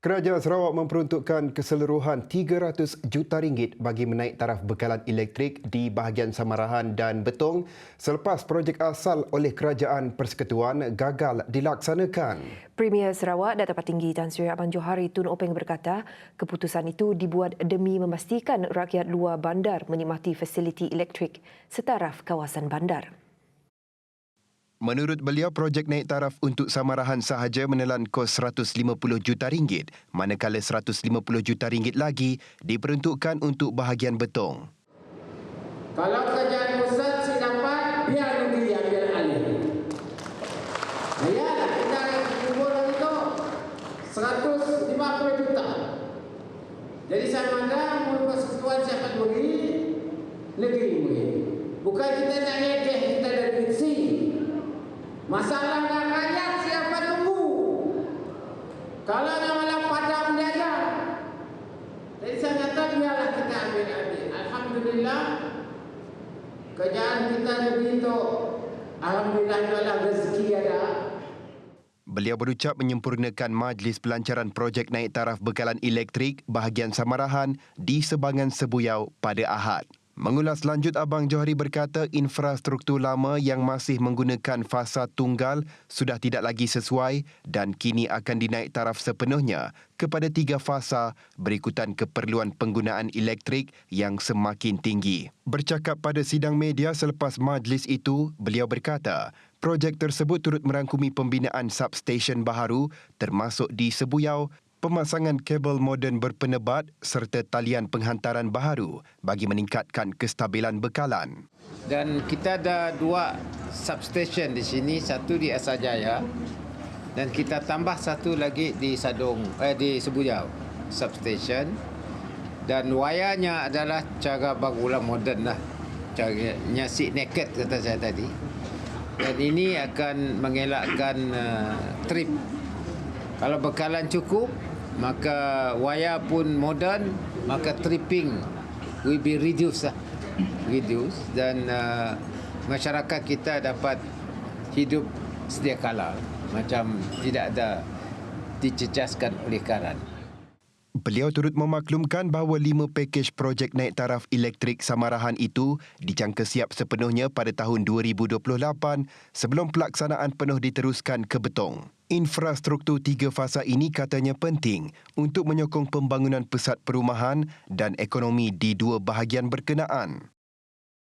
Kerajaan Sarawak memperuntukkan keseluruhan 300 juta ringgit bagi menaik taraf bekalan elektrik di bahagian Samarahan dan Betong selepas projek asal oleh Kerajaan Persekutuan gagal dilaksanakan. Premier Sarawak Datuk Tinggi Tan Sri Abang Johari Tun Openg berkata, keputusan itu dibuat demi memastikan rakyat luar bandar menikmati fasiliti elektrik setaraf kawasan bandar. Menurut beliau, projek naik taraf untuk Samarahan sahaja menelan kos 150 juta ringgit, manakala 150 juta ringgit lagi diperuntukkan untuk bahagian betong. Kalau kerajaan pusat si dapat, biar negeri ambil alih. Ya, kita kubur itu 150 juta. Jadi sama ada mulut persekutuan siapa beri, negeri beri. Bukan kita nak ngekeh, kita ada fiksi. Masalah nak rakyat siapa tunggu. Kalau nak malah padam dia Jadi saya kata biarlah kita ambil-ambil. Alhamdulillah, kerjaan kita negeri itu Alhamdulillah adalah rezeki ada. Beliau berucap menyempurnakan majlis pelancaran projek naik taraf bekalan elektrik bahagian Samarahan di Sebangan Sebuyau pada Ahad. Mengulas lanjut Abang Johari berkata infrastruktur lama yang masih menggunakan fasa tunggal sudah tidak lagi sesuai dan kini akan dinaik taraf sepenuhnya kepada tiga fasa berikutan keperluan penggunaan elektrik yang semakin tinggi. Bercakap pada sidang media selepas majlis itu, beliau berkata projek tersebut turut merangkumi pembinaan substesen baharu termasuk di Sebuyau pemasangan kabel moden berpenebat serta talian penghantaran baharu bagi meningkatkan kestabilan bekalan. Dan kita ada dua substation di sini, satu di Asajaya dan kita tambah satu lagi di Sadong eh di Sebuyau substation dan wayarnya adalah cara barulah moden lah caranya si naked kata saya tadi dan ini akan mengelakkan uh, trip kalau bekalan cukup maka wayar pun moden maka tripping will be reduced lah reduce dan uh, masyarakat kita dapat hidup sedia kala macam tidak ada dicecaskan oleh karan. Beliau turut memaklumkan bahawa lima pakej projek naik taraf elektrik Samarahan itu dijangka siap sepenuhnya pada tahun 2028 sebelum pelaksanaan penuh diteruskan ke Betong. Infrastruktur tiga fasa ini katanya penting untuk menyokong pembangunan pusat perumahan dan ekonomi di dua bahagian berkenaan.